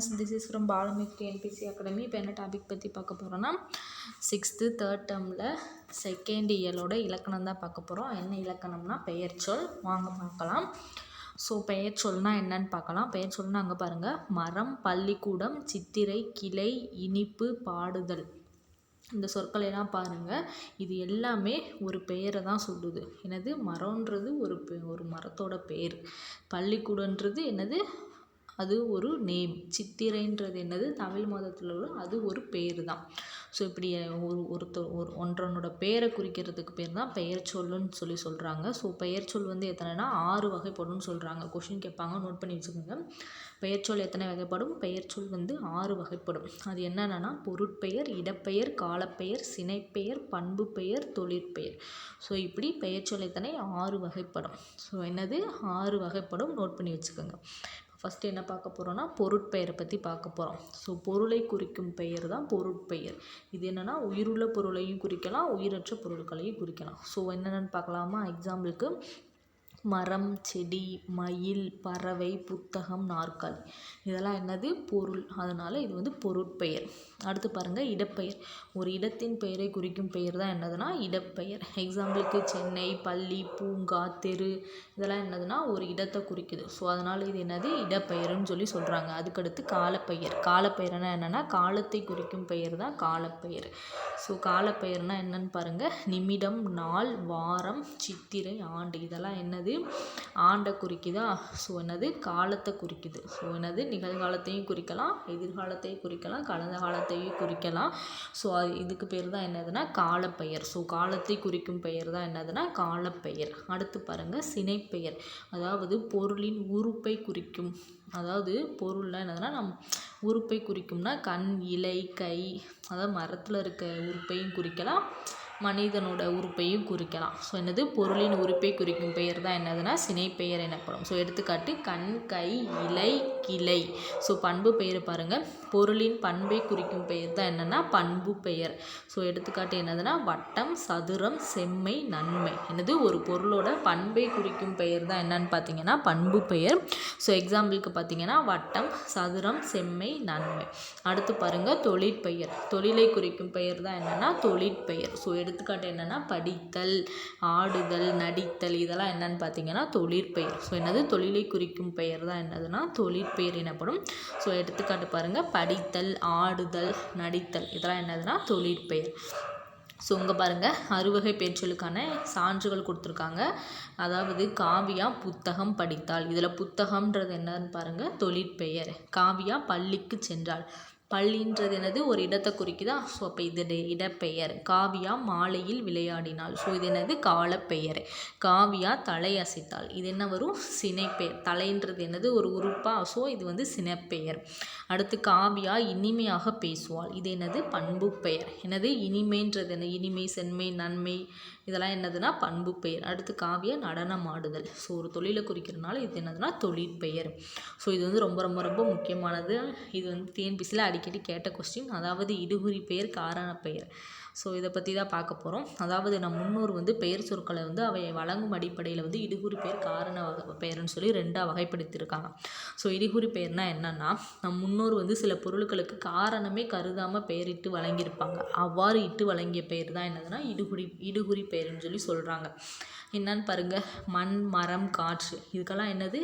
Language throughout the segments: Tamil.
ஃப்ரெண்ட்ஸ் திஸ் இஸ் ஃப்ரம் பாலமிக் டிஎன்பிசி அகாடமி இப்போ என்ன டாபிக் பற்றி பார்க்க போகிறோன்னா சிக்ஸ்த்து தேர்ட் டேர்மில் செகண்ட் இயலோட இலக்கணம் தான் பார்க்க போகிறோம் என்ன இலக்கணம்னா பெயர்ச்சொல் வாங்க பார்க்கலாம். ஸோ பெயர்ச்சொல்னா என்னன்னு பார்க்கலாம். பெயர்ச்சொல்னா அங்கே பாருங்கள் மரம் பள்ளிக்கூடம் சித்திரை கிளை இனிப்பு பாடுதல். இந்த சொற்களை எல்லாம் பாருங்கள் இது எல்லாமே ஒரு பெயரை தான் சொல்லுது. என்னது? மரம்ன்றது ஒரு பெ- ஒரு மரத்தோட பேர் பள்ளிக்கூடன்றது என்னது? அது ஒரு நேம் சித்திரைன்றது என்னது? தமிழ் மாதத்தில் உள்ள அது ஒரு பேர் தான் ஸோ இப்படி ஒரு ஒருத்தர் ஒரு ஒன்றனோட பேரை குறிக்கிறதுக்கு பேர் தான் பெயர் சொல்லுன்னு சொல்லி சொல்கிறாங்க ஸோ பெயர் சொல் வந்து எத்தனைனா ஆறு வகைப்படும்னு சொல்கிறாங்க கொஷின் கேட்பாங்க நோட் பண்ணி வச்சுக்கோங்க. பெயர்ச்சொல் எத்தனை வகைப்படும்? பெயர்ச்சொல் வந்து ஆறு வகைப்படும். அது என்னென்னா பொருட்பெயர் இடப்பெயர் காலப்பெயர் சினைப்பெயர் பண்பு பெயர் தொழிற்பெயர். ஸோ இப்படி பெயர்ச்சொல் எத்தனை? ஆறு வகைப்படும். ஸோ என்னது? ஆறு வகைப்படும். நோட் பண்ணி வச்சுக்கோங்க. ஃபஸ்ட்டு என்ன பார்க்க போகிறோன்னா பொருட்பெயரை பற்றி பார்க்க போகிறோம் ஸோ பொருளை குறிக்கும் பெயர் தான் பொருட்பெயர். இது என்னென்னா உயிருள்ள பொருளையும் குறிக்கலாம் உயிரற்ற பொருட்களையும் குறிக்கலாம். ஸோ என்னென்னு பார்க்கலாமா? எக்ஸாம்பிளுக்கு மரம் செடி மயில் பறவை புத்தகம் நாற்காலி. இதெல்லாம் என்னது? பொருள். அதனால் இது வந்து பொருட்பெயர். அடுத்து பாருங்கள் இடப்பெயர். ஒரு இடத்தின் பெயரை குறிக்கும் பெயர் தான் என்னதுன்னா இடப்பெயர். எக்ஸாம்பிளுக்கு சென்னை பள்ளி பூங்கா தெரு. இதெல்லாம் என்னதுன்னா ஒரு இடத்தை குறிக்குது. ஸோ அதனால் இது என்னது? இடப்பெயர்னு சொல்லி சொல்கிறாங்க அதுக்கடுத்து காலப்பெயர். காலப்பெயர்னா என்னென்னா காலத்தை குறிக்கும் பெயர் தான் காலப்பெயர். ஸோ காலப்பெயர்னா என்னன்னு பாருங்கள் நிமிடம் நாள் வாரம் சித்திரை ஆண்டு. இதெல்லாம் என்னது? ஆண்டை குறிக்குதா? ஸோ என்னது? காலத்தை குறிக்குது. ஸோ என்னது? நிகழ்காலத்தையும் குறிக்கலாம் எதிர்காலத்தையும் குறிக்கலாம் கடந்த காலத்தையும் குறிக்கலாம். ஸோ அது இதுக்கு பேர் தான் என்னதுன்னா காலப்பெயர். ஸோ காலத்தை குறிக்கும் பெயர் தான் என்னதுன்னா காலப்பெயர். அடுத்து பாருங்கள் சினைப்பெயர். அதாவது பொருளின் உறுப்பை குறிக்கும். அதாவது பொருள்லாம் என்னதுன்னா நம் உறுப்பை குறிக்கும்னா கண் இலை கை அதாவது மரத்தில் இருக்க உறுப்பையும் குறிக்கலாம். மனிதனோட உறுப்பையும் குறிக்கலாம். ஸோ என்னது? பொருளின் உறுப்பை குறிக்கும் பெயர் தான் என்னதுன்னா சினைப்பெயர் எனப்படும். ஸோ எடுத்துக்காட்டு கண் கை இலை கிளை. ஸோ பண்பு பெயர் பாருங்கள் பொருளின் பண்பை குறிக்கும் பெயர் தான் என்னென்னா பண்பு பெயர். ஸோ எடுத்துக்காட்டு என்னதுன்னா வட்டம் சதுரம் செம்மை நன்மை. என்னது? ஒரு பொருளோட பண்பை குறிக்கும் பெயர் தான் என்னன்னு பார்த்தீங்கன்னா பண்பு பெயர். ஸோ எக்ஸாம்பிளுக்கு பார்த்தீங்கன்னா வட்டம் சதுரம் செம்மை நன்மை. அடுத்து பாருங்கள் தொழிற்பெயர். தொழிலை குறிக்கும் பெயர் தான் என்னென்னா தொழிற்பெயர். ஸோ எடுத்துக்காட்டு என்னென்னா படித்தல் ஆடுதல் நடித்தல் இதெல்லாம் என்னன்னு பார்த்தீங்கன்னா தொழிற்பெயர் ஸோ என்னது? தொழிலை குறிக்கும் பெயர் தான் என்னதுன்னா தொழிற்பெயர் எனப்படும். ஸோ எடுத்துக்காட்டு பாருங்கள் படித்தல் ஆடுதல் நடித்தல் இதெல்லாம் என்னதுன்னா தொழிற்பெயர் ஸோ இங்கே பாருங்கள் அறுவகை பேச்சொலுக்கான சான்றுகள் கொடுத்துருக்காங்க. அதாவது காவியா புத்தகம் படித்தாள். இதில் புத்தகம்ன்றது என்னன்னு பாருங்கள் தொழிற்பெயர் காவியா பள்ளிக்கு சென்றாள். பள்ளின்றது என்னது? ஒரு இடத்தை குறிக்குதா? ஸோ அப்போ இது டெ- இடப்பெயர். காவியா மாலையில் விளையாடினாள். ஸோ இது என்னது? காலப்பெயர். காவியா தலை அசைத்தாள் இது என்ன வரும்? சினைப்பெயர். தலைன்றது என்னது? ஒரு உறுப்பா? ஸோ இது வந்து சினைப்பெயர். அடுத்து காவியா இனிமையாக பேசுவாள். இது என்னது? பண்பு பெயர் என்னது? இனிமைன்றது என்ன? இனிமை சென்மை நன்மை இதெல்லாம் என்னதுன்னா பண்பு பெயர். அடுத்து காவிய நடனம் ஆடுதல். ஸோ ஒரு தொழிலை குறிக்கிறனால இது என்னதுன்னா தொழிற்பெயர் ஸோ இது வந்து ரொம்ப ரொம்ப ரொம்ப முக்கியமானது. இது வந்து டிஎன்பிசியில் அடிக்கடி கேட்ட கொஸ்டின் அதாவது இடுகுறி பெயர் காரண பெயர். ஸோ இதை பற்றி தான் பார்க்க போகிறோம் அதாவது நம் முன்னோர் வந்து பெயர் சொற்களை வந்து அவை வழங்கும் அடிப்படையில் வந்து இடுகுறி பெயர் காரண வகை பெயர்னு சொல்லி ரெண்டாக வகைப்படுத்தியிருக்காங்க. ஸோ இடுகுறி பெயர்னா என்னென்னா நம் முன்னோர் வந்து சில பொருட்களுக்கு காரணமே கருதாமல் பெயரிட்டு வழங்கியிருப்பாங்க. அவ்வாறு இட்டு வழங்கிய பெயர் தான் என்னதுன்னா இடுகுறி இடுகுறி பெயர்னு சொல்லி சொல்கிறாங்க என்னன்னு பாருங்க மண் மரம் காற்று. இதுக்கெல்லாம் என்னது?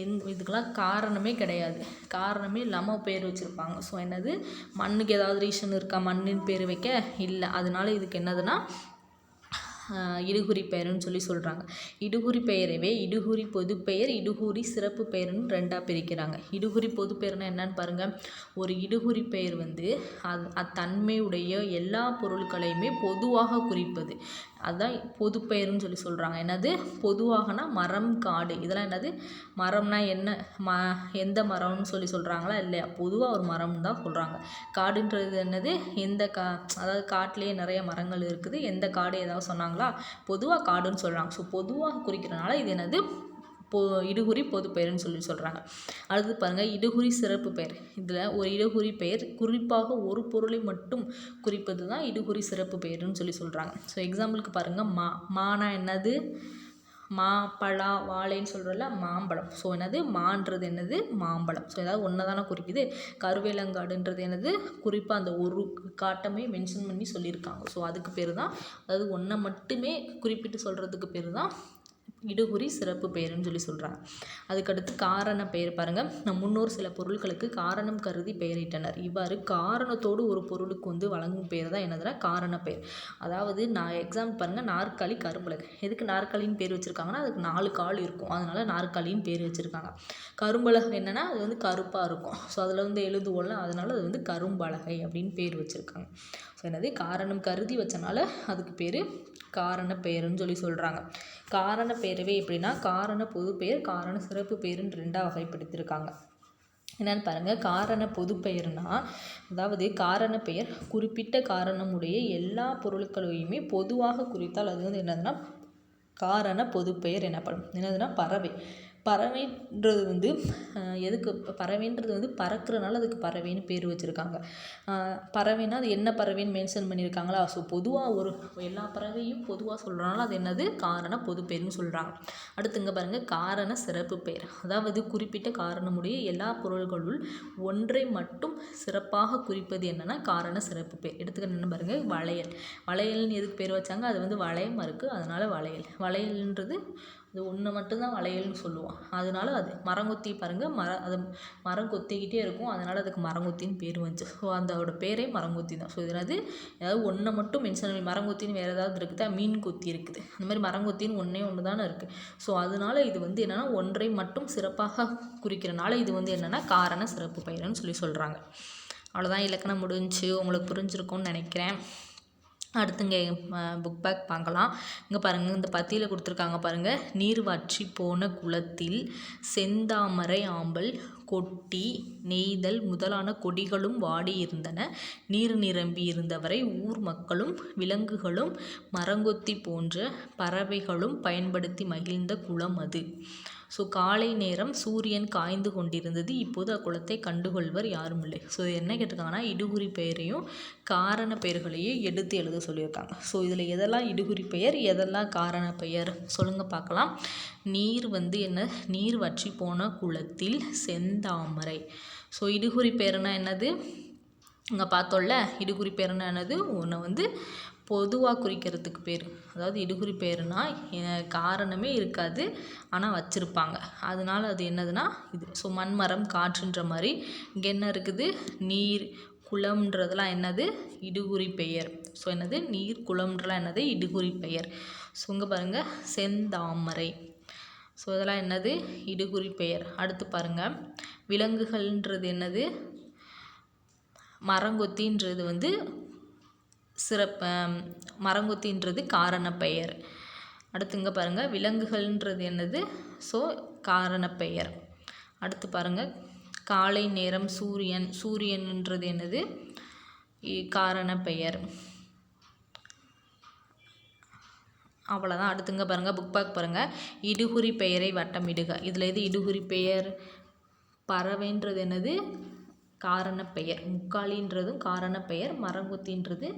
எந் இதுக்கெல்லாம் காரணமே கிடையாது. காரணமே இல்லாமல் பேர் வச்சுருப்பாங்க. ஸோ என்னது? மண்ணுக்கு ஏதாவது ரீசன் இருக்கா? மண்ணின் பேர் வைக்க? இல்லை. அதனால இதுக்கு என்னதுன்னா இடுகுறி பெயர்னு சொல்லி சொல்கிறாங்க இடுகுறி பெயரவே இடுகுறி பொதுப்பெயர் இடுகுறி சிறப்பு பெயர்னு ரெண்டாக பிரிக்கிறாங்க. இடுகுறி பொதுப்பெயர்னா என்னன்னு பாருங்கள் ஒரு இடுகுறி பெயர் வந்து அது அத்தன்மையுடைய எல்லா பொருட்களையுமே பொதுவாக குறிப்பது. அதுதான் பொதுப்பெயர்னு சொல்லி சொல்கிறாங்க என்னது? பொதுவாகனா மரம் காடு. இதெல்லாம் என்னது? மரம்னா என்ன? ம எந்த மரம்னு சொல்லி சொல்கிறாங்களா இல்லையா? பொதுவாக ஒரு மரம்னு தான் சொல்கிறாங்க காடுன்றது என்னது? எந்த கா அதாவது காட்டிலேயே நிறைய மரங்கள் இருக்குது. எந்த காடு ஏதாவது சொன்னாங்களா? பொதுவாக காடுன்னு சொல்கிறாங்க ஸோ பொதுவாக குறிக்கிறனால இது என்னது? பொ இடுகுறி பொது பெயர்னு சொல்லி சொல்கிறாங்க அடுத்து பாருங்கள் இடுகுறி சிறப்பு பெயர். இதில் ஒரு இடுகுறி பெயர் குறிப்பாக ஒரு பொருளை மட்டும் குறிப்பது தான் இடுகுறி சிறப்பு பெயர்னு சொல்லி சொல்கிறாங்க ஸோ எக்ஸாம்பிளுக்கு பாருங்கள் மா மானா என்னது? மா பழா வாழைன்னு சொல்கிறோம்ல மாம்பழம். ஸோ என்னது? மான்றது என்னது? மாம்பழம். ஸோ ஏதாவது ஒன்று தானே குறிக்குது. கருவேலங்காடுன்றது என்னது? குறிப்பாக அந்த ஒரு காட்டமே மென்ஷன் பண்ணி சொல்லியிருக்காங்க. ஸோ அதுக்கு பேர் தான் அதாவது ஒன்றை மட்டுமே குறிப்பிட்டு சொல்கிறதுக்கு பேர் தான் இடுகுறி சிறப்பு பெயர்னு சொல்லி சொல்கிறாங்க அதுக்கடுத்து காரண பெயர் பாருங்கள் நம் முன்னோர் சில பொருட்களுக்கு காரணம் கருதி பெயரிட்டனர். இவ்வாறு காரணத்தோடு ஒரு பொருளுக்கு வந்து வழங்கும் பெயர் தான் என்னதுன்னா காரண பெயர் அதாவது நான் எக்ஸாம்பிள் பாருங்கள் நாற்காலி கரும்பலகை. எதுக்கு நாற்காலின்னு பேர் வச்சுருக்காங்கன்னா அதுக்கு நாலு கால் இருக்கும். அதனால் நாற்காலின்னு பேர் வச்சுருக்காங்க. கரும்பலகம் என்னென்னா அது வந்து கருப்பாக இருக்கும். ஸோ அதில் வந்து எழுதுவோம்ல அதனால் அது வந்து கரும்பலகை அப்படின்னு பேர் வச்சுருக்காங்க. ஸோ என்னது? காரணம் கருதி வச்சனால அதுக்கு பேர் காரண பெயருன்னு சொல்லி சொல்கிறாங்க காரண பேரவை எப்படின்னா காரண பொதுப்பெயர் காரண சிறப்பு பெயருன்னு ரெண்டாக வகைப்படுத்தியிருக்காங்க. என்னென்னு பாருங்கள் காரண பொது பெயர்னா அதாவது காரண பெயர் குறிப்பிட்ட காரணமுடைய எல்லா பொருட்களையுமே பொதுவாக குறித்தால் அது வந்து என்னதுன்னா காரண பொதுப்பெயர் எனப்படும். என்னதுன்னா பறவை. பறவைன்றது வந்து எதுக்கு பறவைன்றது வந்து பறக்கிறனால அதுக்கு பறவைன்னு பேர் வச்சுருக்காங்க. பறவைன்னா அது என்ன பறவைன்னு மென்ஷன் பண்ணியிருக்காங்களா ஸோ பொதுவாக ஒரு எல்லா பறவையும் பொதுவாக சொல்கிறனால அது என்னது? காரண பொது சொல்கிறாங்க அடுத்து இங்கே பாருங்கள் காரண சிறப்பு பெயர் அதாவது குறிப்பிட்ட காரணமுடைய எல்லா பொருள்களுள் ஒன்றை மட்டும் சிறப்பாக குறிப்பது என்னென்னா காரண சிறப்பு பெயர் எடுத்துக்கிட்டு என்ன பாருங்கள் வளையல். வளையல்னு எதுக்கு பேர் வச்சாங்க? அது வந்து வளையமாக இருக்குது அதனால் வளையல். வளையல்ன்றது அது ஒன்று மட்டும்தான் வளையல்னு சொல்லுவோம் அதனால அது மரங்கொத்தி பாருங்கள் மர அது மரம் கொத்திக்கிட்டே இருக்கும். அதனால் அதுக்கு மரங்கொத்தின்னு பேர் வந்துச்சு. ஸோ அதோட பேரே மரங்கொத்தி தான். ஸோ இதில் அது ஏதாவது ஒன்றை மட்டும் மென்ஷன் பண்ணி மரங்கொத்தின்னு வேறு ஏதாவது இருக்குதா? மீன் கொத்தி இருக்குது. அந்த மாதிரி மரங்கொத்தின்னு ஒன்றே ஒன்று தானே இருக்குது ஸோ அதனால இது வந்து என்னென்னா ஒன்றை மட்டும் சிறப்பாக குறிக்கிறனால இது வந்து என்னென்னா காரண சிறப்பு பயிர்னு சொல்லி சொல்கிறாங்க அவ்வளோதான் இலக்கணம் முடிஞ்சு உங்களுக்கு புரிஞ்சிருக்கும்னு நினைக்கிறேன். அடுத்து இங்கே புக் பேக் பார்க்கலாம். இங்கே பாருங்கள் இந்த பத்தியில் கொடுத்துருக்காங்க பாருங்கள் நீர் வற்றி போன குளத்தில் செந்தாமரை ஆம்பல் கொட்டி நெய்தல் முதலான கொடிகளும் வாடியிருந்தன. நீர் நிரம்பி இருந்தவரை ஊர் மக்களும் விலங்குகளும் மரங்கொத்தி போன்ற பறவைகளும் பயன்படுத்தி மகிழ்ந்த குளம் அது. ஸோ காலை நேரம் சூரியன் காய்ந்து கொண்டிருந்தது. இப்போது அக்குளத்தை கண்டுகொள்வர் யாரும் இல்லை ஸோ என்ன கேட்டிருக்காங்கன்னா இடுகுறி பெயரையும் காரண பெயர்களையும் எடுத்து எழுத சொல்லியிருக்காங்க. ஸோ இதில் எதெல்லாம் இடுகுறி பெயர் எதெல்லாம் காரண பெயர் சொல்லுங்கள் பார்க்கலாம். நீர் வந்து என்ன? நீர் வற்றி போன குளத்தில் செந்தாமரை. ஸோ இடுகுறி பேருனா என்னது? இங்கே பார்த்தோம்ல இடுகுறி பேருனா என்னது? ஒன்று வந்து பொதுவாக குறிக்கிறதுக்கு பேர். அதாவது இடுகுறி பேருனா காரணமே இருக்காது ஆனால் வச்சுருப்பாங்க. அதனால அது என்னதுன்னா இது. ஸோ மண்மரம் காற்றுன்ற மாதிரி இங்கே என்ன இருக்குது? நீர் குளம்ன்றதெல்லாம் என்னது? இடுகுறி பெயர். ஸோ என்னது? நீர் குளம்ன்றலாம் என்னது? இடுகுறி பெயர். ஸோ இங்கே பாருங்கள் செந்தாமரை. ஸோ இதெல்லாம் என்னது? இடுகுறி பெயர். அடுத்து பாருங்கள் விலங்குகள்ன்றது என்னது? மரங்கொத்தின்றது வந்து சிறப்பு மரங்கொத்தின்றது காரண பெயர். அடுத்துங்க பாருங்கள் விலங்குகள்ன்றது என்னது? ஸோ காரண பெயர். அடுத்து பாருங்கள் காலை நேரம் சூரியன் சூரியன்ன்றது என்னது? காரண பெயர். அவ்வளோதான் அடுத்துங்க பாருங்கள் புக் பேக் பாருங்கள் இடுகுறி பெயரை வட்டமிடுக இதில் எது இடுகுறி பெயர்? பறவைன்றது என்னது? காரண பெயர் முக்காலின்றதும் காரண பெயர் மரங்கொத்தின்றது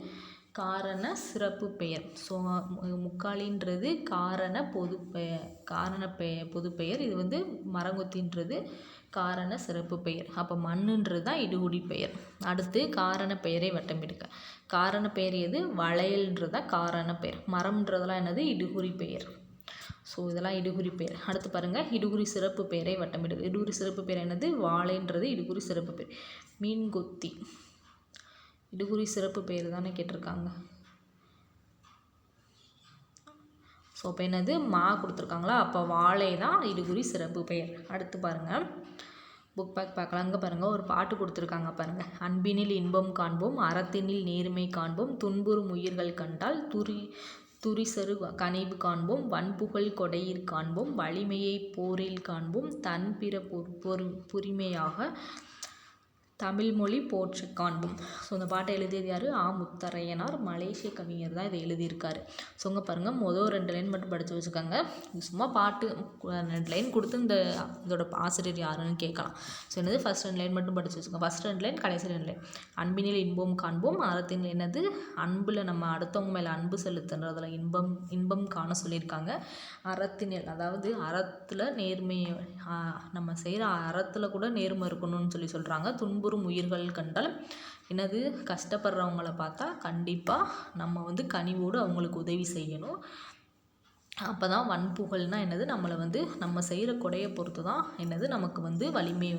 காரண சிறப்பு பெயர். ஸோ முக்காலின்றது காரண பொது பெயர் காரண பெ பொது பெயர் இது வந்து மரங்கொத்தின்றது காரண சிறப்பு பெயர். அப்போ மண்ணுன்றது தான் இடுகுடி பெயர். அடுத்து காரண பெயரை வட்டமிடுக்க காரண பெயர் எது? வளையல்ன்றது தான் காரண பெயர். மரம்ன்றதெல்லாம் என்னது? இடுகுறி பெயர். ஸோ இதெல்லாம் இடுகுறி பெயர். அடுத்து பாருங்கள் இடுகுறி சிறப்பு பெயரை வட்டமிடுது இடுகுறி சிறப்பு பெயர் என்னது? வாழைன்றது இடுகுறி சிறப்பு பெயர். மீன்கொத்தி. இடுகுறி சிறப்பு பெயர் தானே கேட்டிருக்காங்க. ஸோ இப்போ என்னது? மா கொடுத்துருக்காங்களா? அப்போ வாழை தான் இருகுறி சிறப்பு பெயர். அடுத்து பாருங்கள் புக் பேக் பார்க்கலாம். அங்கே பாருங்கள் ஒரு பாட்டு கொடுத்துருக்காங்க பாருங்கள் அன்பினில் இன்பம் காண்போம் அறத்தினில் நேர்மை காண்போம் துன்புறும் உயிர்கள் கண்டால் துரி துரிசரு கனிவு காண்போம் வன்புகழ் கொடையிற் காண்போம் வலிமையை போரில் காண்போம் தன் பிற பொறு பொறிமையாக புரிமையாக தமிழ்மொழி போற்று காண்போம். ஸோ இந்த பாட்டை எழுதியது யார்? ஆ. முத்தரையனார். மலேசிய கவிஞர் தான் இதை எழுதியிருக்காரு. ஸோ இங்கே பாருங்கள் மொதல் ரெண்டு லைன் மட்டும் படித்து வச்சுக்கோங்க. சும்மா பாட்டு ரெண்டு லைன் கொடுத்து இந்த இதோட ஆசிரியர் யாருன்னு கேட்கலாம். ஸோ என்னது? ஃபஸ்ட் ரெண்டு லைன் மட்டும் படித்து வச்சுக்கோங்க. ஃபஸ்ட் ரெண்டு லைன் கடைசி ரெண்டு லைன். அன்பினில் இன்பம் காண்போம். அறத்தின் என்னது? அன்பில் நம்ம அடுத்தவங்க மேலே அன்பு செலுத்துன்றதில் இன்பம் இன்பம் காண சொல்லியிருக்காங்க. அறத்தினில் அதாவது அறத்தில் நேர்மை நம்ம செய்கிற அறத்தில் கூட நேர்மை இருக்கணும்னு சொல்லி சொல்கிறாங்க துன்புறும் உயிர்கள் கண்டால் என்னது? கஷ்டப்படுறவங்கள பார்த்தா கண்டிப்பாக நம்ம வந்து கனிவோடு அவங்களுக்கு உதவி செய்யணும். அப்போ தான் வன்புகழ்னால் என்னது? நம்மளை வந்து நம்ம செய்கிற கொடையை பொறுத்து தான் என்னது? நமக்கு வந்து வலிமை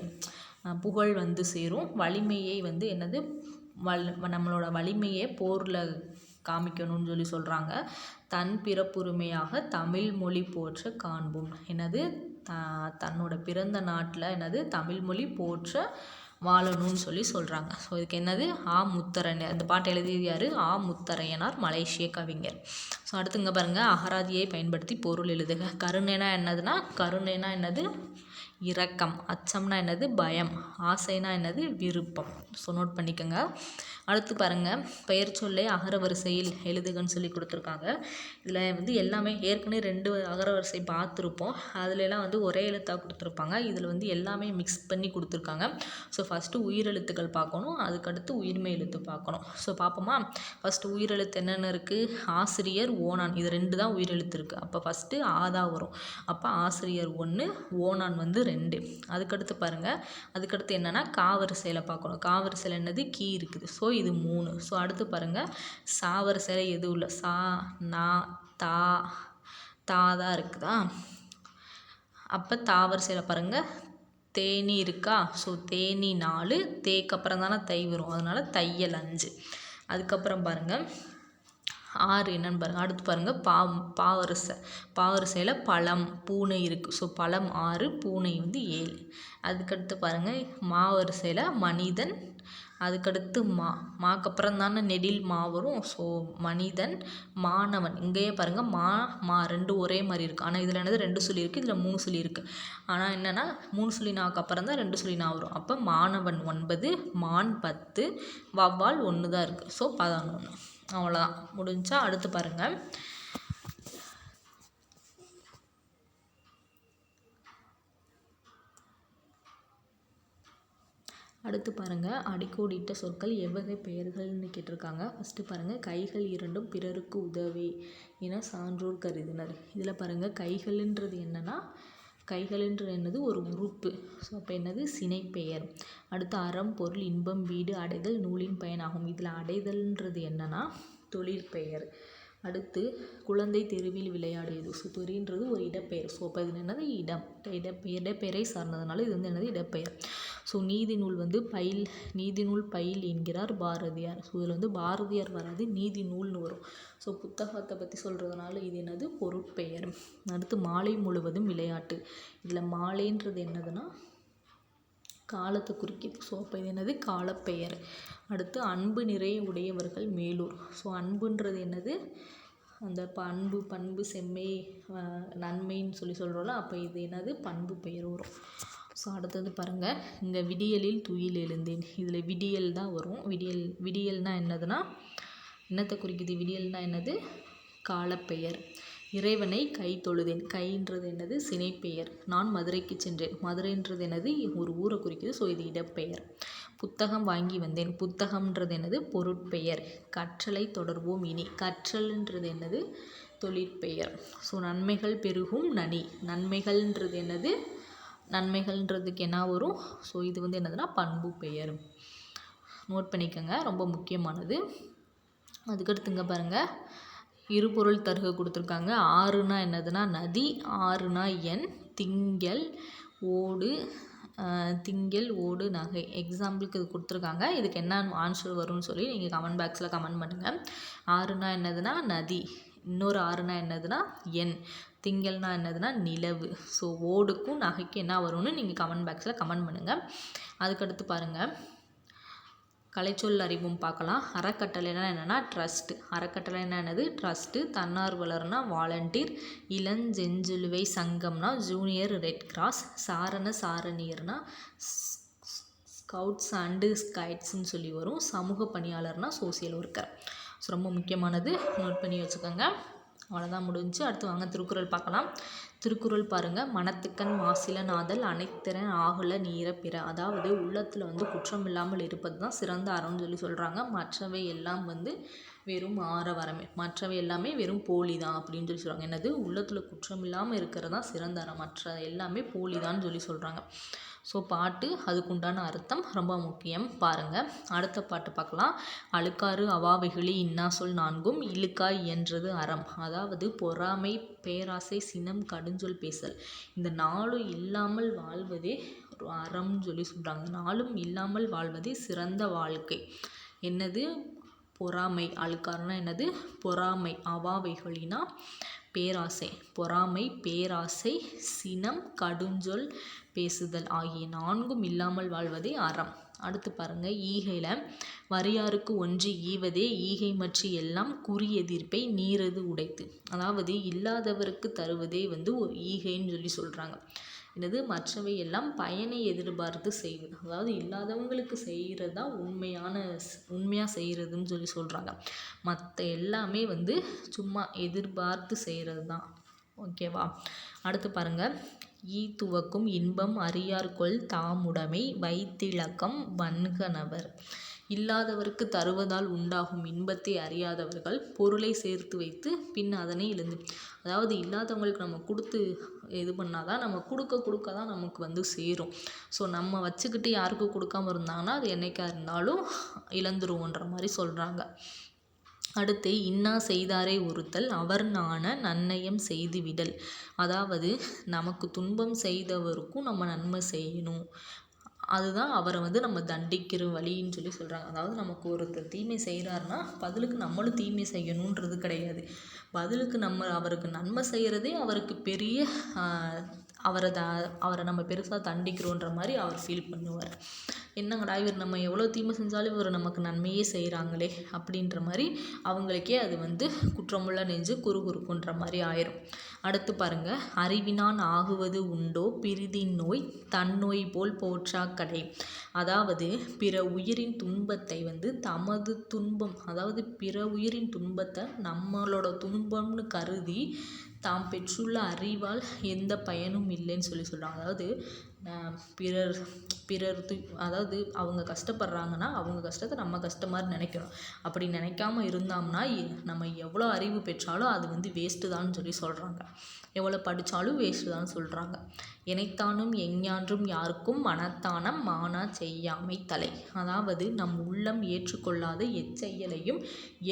புகழ் வந்து சேரும். வலிமையை வந்து என்னது? வல் நம்மளோட வலிமையை போரில் காமிக்கணும்னு சொல்லி சொல்கிறாங்க தன் பிறப்புரிமையாக தமிழ் மொழி போற்ற காண்போம். என்னது? த தன்னோட பிறந்த நாட்டில் என்னது? தமிழ் மொழி போற்ற வாழணும்னு சொல்லி சொல்கிறாங்க ஸோ இதுக்கு என்னது? ஆ முத்தரன். அந்த பாட்டை எழுதியது யார்? ஆ முத்தரையனார் மலேசிய கவிஞர். ஸோ அடுத்து இங்கே பாருங்கள் அகராதியை பயன்படுத்தி பொருள் எழுதுக. கருணைனா என்னதுன்னா கருணைனா என்னது? இரக்கம். அச்சம்னா என்னது? பயம். ஆசைனா என்னது? விருப்பம். ஸோ நோட் பண்ணிக்கோங்க. அடுத்து பாருங்கள் பெயர் சொல்லே அகர வரிசையில் எழுதுகன்னு சொல்லி கொடுத்துருக்காங்க. இதில் வந்து எல்லாமே ஏற்கனவே ரெண்டு அகர வரிசை பார்த்துருப்போம். அதுலலாம் வந்து ஒரே எழுத்தாக கொடுத்துருப்பாங்க. இதில் வந்து எல்லாமே மிக்ஸ் பண்ணி கொடுத்துருக்காங்க. ஸோ ஃபஸ்ட்டு உயிரெழுத்துக்கள் பார்க்கணும். அதுக்கடுத்து உயிர்மை எழுத்து பார்க்கணும். ஸோ பார்ப்போமா? ஃபஸ்ட்டு உயிரெழுத்து என்னென்ன இருக்குது ஆசிரியர் ஓனான் இது ரெண்டு தான் உயிரெழுத்து இருக்குது அப்போ ஃபஸ்ட்டு ஆதா வரும். அப்போ ஆசிரியர் ஒன்று ஓனான் வந்து ரெண்டு. அதுக்கடுத்து பாருங்கள் அதுக்கடுத்து என்னென்னா காவரிசையில் பார்க்கணும். காவரிசையில் என்னது? கீ இருக்குது. ஸோ இது மூணு. ஸோ அடுத்து பாருங்கள் சா வரிசையில் எதுவும் இல்லை. சா நா தா தா தான் இருக்குதா? அப்போ தா வரிசையில் பாருங்கள் தேனி இருக்கா? ஸோ தேனி நாலு. தேக்கு அப்புறம் தானே தை வரும். அதனால் தையல் அஞ்சு. அதுக்கப்புறம் பாருங்கள் ஆறு என்னென்னு பாருங்கள் அடுத்து பாருங்கள் பா பாவரிசை பாவரிசையில் பழம் பூனை இருக்குது ஸோ பழம் ஆறு பூனை வந்து ஏழு. அதுக்கடுத்து பாருங்கள் மாவரிசையில் மனிதன் அதுக்கடுத்து மா. மாக்கு அப்புறம் தானே நெடில் மா வரும். ஸோ மனிதன் மாணவன். இங்கேயே பாருங்கள் மா மா ரெண்டு ஒரே மாதிரி இருக்குது ஆனால் இதில் என்னது? ரெண்டு சொல்லி இருக்குது இதில் மூணு சொல்லி இருக்குது ஆனால் என்னென்னா மூணு சொல்லி நாக்கு அப்புறம் தான் ரெண்டு சொல்லி நா வரும். அப்போ மாணவன் ஒன்பது மான் பத்து வவ்வால் ஒன்று தான் இருக்குது ஸோ பதினொன்று அவ்வளோதான் முடிஞ்சா அடுத்து பாருங்கள் அடுத்து பாருங்கள் அடிக்கோடிட்ட சொற்கள் எவ்வகை பெயர்கள்னு கேட்டிருக்காங்க. ஃபஸ்ட்டு பாருங்கள் கைகள் இரண்டும் பிறருக்கு உதவி என சான்றோர் கருதினர். இதில் பாருங்கள் கைகள்ன்றது என்னென்னா கைகள்ன்றது என்னது ஒரு உறுப்பு. ஸோ அப்போ என்னது? சினைப்பெயர். அடுத்து அறம் பொருள் இன்பம் வீடு அடைதல் நூலின் பயனாகும். இதில் அடைதல்ன்றது என்னென்னா தொழிற்பெயர். அடுத்து குழந்தை தெருவில் விளையாடியது. ஸோ தெருன்றது ஒரு இடப்பெயர். ஸோ அப்போ இது என்னது? இடம். இடப் இடப்பெயரை சார்ந்ததுனால இது வந்து என்னது? இடப்பெயர். ஸோ நீதி நூல் வந்து பயில் நீதி நூல் பயில் என்கிறார் பாரதியார். ஸோ இதில் வந்து பாரதியார் வராது நீதி நூல்னு வரும். ஸோ புத்தகத்தை பற்றி சொல்கிறதுனால இது என்னது? பொருட்பெயர். அடுத்து மாலை முழுவதும் விளையாட்டு. இதில் மாலைன்றது என்னதுன்னா காலத்தை குறிக்கிது ஸோ அப்போ இது என்னது? காலப்பெயர். அடுத்து அன்பு நிறைய உடையவர்கள் மேலூர். ஸோ அன்புன்றது என்னது? அந்த பண்பு பண்பு செம்மை நன்மைன்னு சொல்லி சொல்கிறோம்ல அப்போ இது என்னது? பண்பு பெயர் வரும். ஸோ அடுத்தது பாருங்கள் இந்த விடியலில் துயில் எழுந்தேன். இதில் விடியல் தான் வரும். விடியல் விடியல்னால் என்னதுன்னா என்னத்தை குறிக்குது? விடியல்னால் என்னது? காலப்பெயர். இறைவனை கை தொழுதேன். கைன்றது என்னது? சினைப்பெயர். நான் மதுரைக்கு சென்றேன். மதுரைன்றது என்னது? ஒரு ஊரை குறிக்குது. ஸோ இது இடப்பெயர். புத்தகம் வாங்கி வந்தேன். புத்தகம்ன்றது என்னது? பொருட்பெயர். கற்றலை தொடர்வோம் இனி. கற்றல்ன்றது என்னது? தொழிற்பெயர். ஸோ நன்மைகள் பெருகும் நனி. நன்மைகள்ன்றது என்னது? நன்மைகள்ன்றதுக்கு என்ன வரும்? ஸோ இது வந்து என்னதுன்னா பண்பு பெயர். நோட் பண்ணிக்கோங்க. ரொம்ப முக்கியமானது. அதுக்கடுத்துங்க பாருங்கள் இருபொருள் தருக கொடுத்துருக்காங்க. ஆறுனா என்னதுன்னா நதி ஆறுனா எண் திங்கள் ஓடு திங்கள் ஓடு நகை. எக்ஸாம்பிளுக்கு இது கொடுத்துருக்காங்க. இதுக்கு என்ன ஆன்சர் வரும்னு சொல்லி நீங்கள் கமெண்ட் பாக்ஸில் கமெண்ட் பண்ணுங்கள் ஆறுனா என்னதுன்னா நதி. இன்னொரு ஆறுனா என்னதுன்னா எண். திங்கள்னா என்னதுன்னா நிலவு. ஸோ ஓடுக்கும் நகைக்கும் என்ன வரும்னு நீங்கள் கமெண்ட் பாக்ஸில் கமெண்ட் பண்ணுங்கள் அதுக்கடுத்து பாருங்கள் கலைச்சொல் அறிவும் பார்க்கலாம். அறக்கட்டளைனா என்னென்னா ட்ரஸ்ட்டு அறக்கட்டளை என்னது? ட்ரஸ்ட்டு தன்னார்வலர்னா வாலண்டியர் இளஞ்செஞ்சிலுவை சங்கம்னா ஜூனியர் ரெட் கிராஸ் சாரண சாரணியர்னா ஸ்கவுட்ஸ் அண்டு ஸ்கைட்ஸ்ன்னு சொல்லி வரும். சமூக பணியாளர்னா சோசியல் ஒர்க்கர் ஸோ ரொம்ப முக்கியமானது. நோட் பண்ணி வச்சுக்கோங்க. அவ்வளோதான் முடிஞ்சு அடுத்து வாங்க திருக்குறள் பார்க்கலாம். திருக்குறள் பாருங்கள் மனத்துக்கண் மாசில நாதல் அனைத்திறன் ஆகுல நீர பிற. அதாவது உள்ளத்தில் வந்து குற்றம் இல்லாமல் இருப்பது தான் சிறந்த அறம்னு சொல்லி சொல்கிறாங்க மற்றவை எல்லாம் வந்து வெறும் ஆரவாரமே. மற்றவை எல்லாமே வெறும் போலி தான் அப்படின்னு சொல்லி சொல்கிறாங்க என்னது? உள்ளத்தில் குற்றம் இல்லாமல் இருக்கிறது தான் சிறந்த அறம் மற்ற எல்லாமே போலி தான் சொல்லி சொல்கிறாங்க ஸோ பாட்டு அதுக்குண்டான அர்த்தம் ரொம்ப முக்கியம். பாருங்கள் அடுத்த பாட்டு பார்க்கலாம். அழுக்காறு அவாவைகளி இன்னா சொல் நான்கும் இழுக்காய் என்றது அறம். அதாவது பொறாமை பேராசை சினம் கடுஞ்சொல் பேசல். இந்த நாளும் இல்லாமல் வாழ்வதே அறம்னு சொல்லி சொல்கிறாங்க நாளும் இல்லாமல் வாழ்வதே சிறந்த வாழ்க்கை. என்னது? பொறாமை அழுக்காறுனா என்னது? பொறாமை. அவாவைகளினா பேராசை. பொறாமை பேராசை சினம் கடுஞ்சொல் பேசுதல் ஆகிய நான்கும் இல்லாமல் வாழ்வதே அறம். அடுத்து பாருங்க. ஈகையில் வரியாருக்கு ஒன்று ஈவதே ஈகை மற்றி எல்லாம் குறி எதிர்ப்பை நீரது உடைத்து. அதாவது இல்லாதவருக்கு தருவதே வந்து ஒரு ஈகைன்னு சொல்லி சொல்கிறாங்க என்னது மற்றவை எல்லாம் பயனை எதிர்பார்த்து செய்வது. அதாவது இல்லாதவங்களுக்கு செய்கிறது தான் உண்மையான உண்மையாக செய்கிறதுன்னு சொல்லி சொல்கிறாங்க மற்ற எல்லாமே வந்து சும்மா எதிர்பார்த்து செய்கிறது தான் ஓகேவா? அடுத்து பாருங்கள் ஈ துவக்கும் இன்பம் அறியார்கொள் தாமுடைமை வைத்திலக்கம் வன்கணவர். இல்லாதவருக்கு தருவதால் உண்டாகும் இன்பத்தை அறியாதவர்கள் பொருளை சேர்த்து வைத்து பின் அதனை இழந்து அதாவது இல்லாதவங்களுக்கு நம்ம கொடுத்து இது பண்ணால் தான் நம்ம கொடுக்க கொடுக்க தான் நமக்கு வந்து சேரும். ஸோ நம்ம வச்சுக்கிட்டு யாருக்கும் கொடுக்காம இருந்தாங்கன்னா அது என்னைக்கா இருந்தாலும் இழந்துருவோன்ற மாதிரி சொல்கிறாங்க அடுத்து இன்னா செய்தாரை ஒருத்தல் அவர் நாண நன்னயம் செய்து விடல் அதாவது நமக்கு துன்பம் செய்தவருக்கும் நம்ம நன்மை செய்யணும். அதுதான் அவரை வந்து நம்ம தண்டிக்கிற வழின்னு சொல்லி சொல்கிறாங்க அதாவது நமக்கு ஒருத்தர் தீமை செய்கிறாருன்னா பதிலுக்கு நம்மளும் தீமை செய்யணுன்றது கிடையாது. பதிலுக்கு நம்ம அவருக்கு நன்மை செய்கிறதே அவருக்கு பெரிய அவரை த அவரை நம்ம பெருசாக தண்டிக்கிறோன்ற மாதிரி அவர் ஃபீல் பண்ணுவார். என்னங்கடா இவர் நம்ம எவ்வளோ தீமை செஞ்சாலும் இவர் நமக்கு நன்மையே செய்கிறாங்களே அப்படின்ற மாதிரி அவங்களுக்கே அது வந்து குற்றமுள்ள நெஞ்சு குறுகுறுக்குன்ற மாதிரி ஆயிரும். அடுத்து பாருங்க அறிவினான் ஆகுவது உண்டோ? பிரிதின் நோய் தன்னோய் போல் போற்றா கடை அதாவது பிற உயிரின் துன்பத்தை வந்து தமது துன்பம் அதாவது பிற உயிரின் துன்பத்தை நம்மளோட துன்பம்னு கருதி தாம் பெற்றுள்ள அறிவால் எந்த பயனும் இல்லைன்னு சொல்லி சொல்கிறாங்க அதாவது பிறர் பிறர் அதாவது அவங்க கஷ்டப்படுறாங்கன்னா அவங்க கஷ்டத்தை நம்ம கஷ்டம் மாதிரி நினைக்கணும். அப்படி நினைக்காம இருந்தோம்னா நம்ம எவ்வளோ அறிவு பெற்றாலும் அது வந்து வேஸ்ட்டு தான் சொல்லி சொல்கிறாங்க எவ்வளோ படித்தாலும் வேஸ்ட்டு தான் சொல்கிறாங்க இணைத்தானும் எஞ்ஞான்றும் யாருக்கும் மனத்தானம் மானா செய்யாமை தலை. அதாவது நம் உள்ளம் ஏற்றுக்கொள்ளாத எச்செயலையும்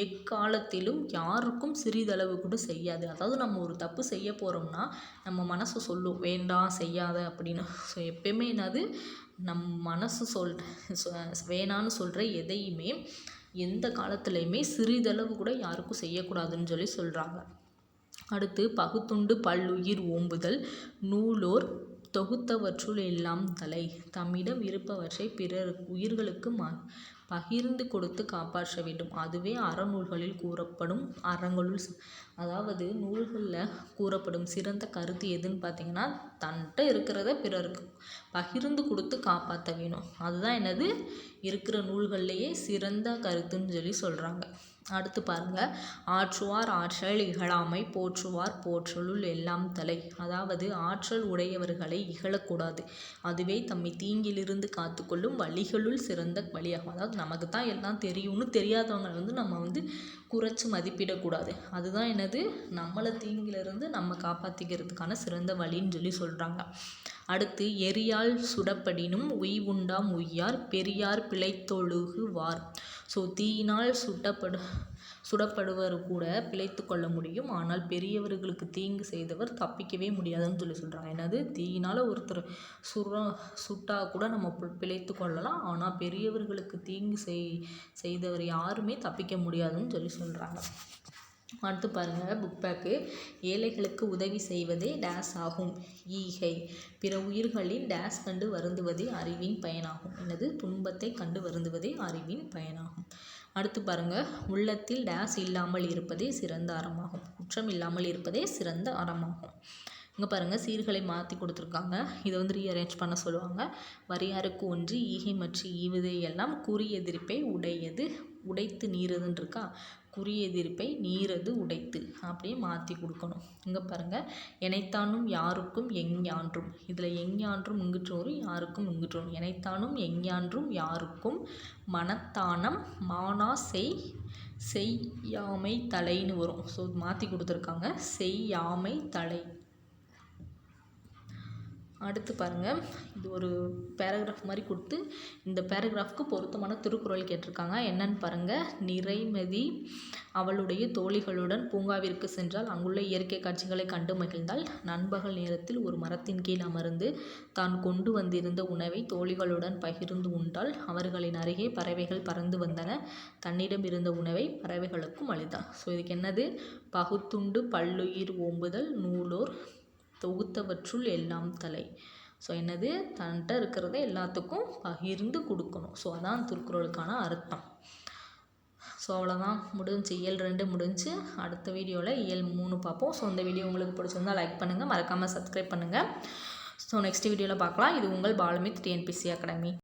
எக்காலத்திலும் யாருக்கும் சிறிதளவு கூட செய்யாது. அதாவது நம்ம ஒரு தப்பு செய்ய போகிறோம்னா நம்ம மனசு சொல்லும் வேண்டாம் செய்யாத அப்படின்னு. ஸோ எப்பயுமே என்னது? நம் மனசு சொல் வேணான்னு சொல்கிற எதையுமே எந்த காலத்துலேயுமே சிறிதளவு கூட யாருக்கும் செய்யக்கூடாதுன்னு சொல்லி சொல்கிறாங்க அடுத்து பகுத்துண்டு பல்லுயிர் ஓம்புதல் நூலோர் தொகுத்தவற்றுள் எல்லாம் தலை. தம்மிடம் இருப்பவற்றை பிறர் உயிர்களுக்கு ம பகிர்ந்து கொடுத்து காப்பாற்ற வேண்டும். அதுவே அறநூல்களில் கூறப்படும் அறங்களுள் அதாவது நூல்களில் கூறப்படும் சிறந்த கருத்து எதுன்னு பார்த்தீங்கன்னா தன்கிட்ட இருக்கிறத பிறருக்கு பகிர்ந்து கொடுத்து காப்பாற்ற வேணும். அதுதான் என்னது? இருக்கிற நூல்கள்லேயே சிறந்த கருத்துன்னு சொல்லி சொல்கிறாங்க அடுத்து பாருங்கள் ஆற்றுவார் ஆற்றல் இகழாமை போற்றுவார் போற்றலுள் எல்லாம் தலை. அதாவது ஆற்றல் உடையவர்களை இகழக்கூடாது. அதுவே தம்மை தீங்கிலிருந்து காத்துக்கொள்ளும் வழிகளுள் சிறந்த வழியாகும். அதாவது நமக்கு தான் எல்லாம் தெரியும்னு தெரியாதவங்களை வந்து நம்ம வந்து குறைச்சி மதிப்பிடக்கூடாது. அதுதான் என்னது? நம்மளை தீங்கிலிருந்து நம்ம காப்பாற்றிக்கிறதுக்கான சிறந்த வழின்னு சொல்லி சொல்கிறாங்க அடுத்து எரியால் சுடப்படினும் உய்வுண்டாம் உய்யார் பெரியார் பிழைத்தொழுகு வார் ஸோ தீயினால் சுட்டப்படு சுடப்படுவர் கூட பிழைத்து கொள்ள முடியும். ஆனால் பெரியவர்களுக்கு தீங்கு செய்தவர் தப்பிக்கவே முடியாதுன்னு சொல்லி சொல்கிறாங்க என்னது? தீயினால் ஒருத்தர் சுர சுட்டா கூட நம்ம பிழைத்து கொள்ளலாம். ஆனால் பெரியவர்களுக்கு தீங்கு செய் செய்தவர் யாருமே தப்பிக்க முடியாதுன்னு சொல்லி சொல்கிறாங்க அடுத்து பாருங்கள் புக் பேக்கு ஏழைகளுக்கு உதவி செய்வதே டேஸ் ஆகும். ஈகை. பிற உயிர்களின் டேஸ் கண்டு வருந்துவதே அறிவின் பயனாகும். எனது துன்பத்தை கண்டு வருந்துவதே அறிவின் பயனாகும். அடுத்து பாருங்கள் உள்ளத்தில் டேஸ் இல்லாமல் இருப்பதே சிறந்த அறமாகும். குற்றம் இல்லாமல் இருப்பதே சிறந்த அறமாகும். இங்கே பாருங்கள் சீர்களை மாற்றி கொடுத்துருக்காங்க. இதை வந்து ரீஅரேஞ்ச் பண்ண சொல்லுவாங்க. வரியாருக்கு ஒன்று ஈகை மற்றும் ஈவுதை எல்லாம் குறி எதிர்ப்பை உடையது உடைத்து நீரதுன்னு இருக்கா? குறி எதிர்ப்பை நீரது உடைத்து அப்படியே மாற்றி கொடுக்கணும். இங்கே பாருங்கள் எனைத்தானும் யாருக்கும் எஞ்ஞான்றும் இதில் எஞ்ஞான்றும் இங்குற்றோரும் யாருக்கும் இங்குற்றோரும். எனைத்தானும் எஞ்ஞான்றும் யாருக்கும் மனத்தானம் மானா செய் செய்யாமை தலைன்னு வரும். ஸோ மாற்றி கொடுத்துருக்காங்க செய்யாமை தலை அடுத்து பாருங்கள் இது ஒரு பேராகிராஃப் மாதிரி கொடுத்து இந்த பேராகிராஃப்க்கு பொருத்தமான திருக்குறள் கேட்டிருக்காங்க. என்னன்னு பாருங்கள் நிறைமதி அவளுடைய தோழிகளுடன் பூங்காவிற்கு சென்றால் அங்குள்ள இயற்கை காட்சிகளை கண்டு மகிழ்ந்தால் நண்பகல் நேரத்தில் ஒரு மரத்தின் கீழ் அமர்ந்து தான் கொண்டு வந்திருந்த உணவை தோழிகளுடன் பகிர்ந்து உண்டால் அவர்களின் அருகே பறவைகள் பறந்து வந்தன. தன்னிடம் இருந்த உணவை பறவைகளுக்கும் அளித்தார் ஸோ இதுக்கு என்னது? பகுத்துண்டு பல்லுயிர் ஓம்புதல் நூலோர் தொகுத்தவற்றுள் எல்லாம் தலை. ஸோ என்னது? தன்கிட்ட இருக்கிறத எல்லாத்துக்கும் பகிர்ந்து கொடுக்கணும். ஸோ அதான் திருக்குறளுக்கான அர்த்தம். ஸோ அவ்வளோதான் முடிஞ்சு இயல் ரெண்டு முடிஞ்சு அடுத்த வீடியோவில் இயல் மூணு பார்ப்போம். ஸோ இந்த வீடியோ உங்களுக்கு பிடிச்சிருந்தால் லைக் பண்ணுங்கள் மறக்காமல் சப்ஸ்கிரைப் பண்ணுங்கள் ஸோ நெக்ஸ்ட் வீடியோவில் பார்க்கலாம். இது உங்கள் பாலமித் டிஎன்பிசி அகாடமி.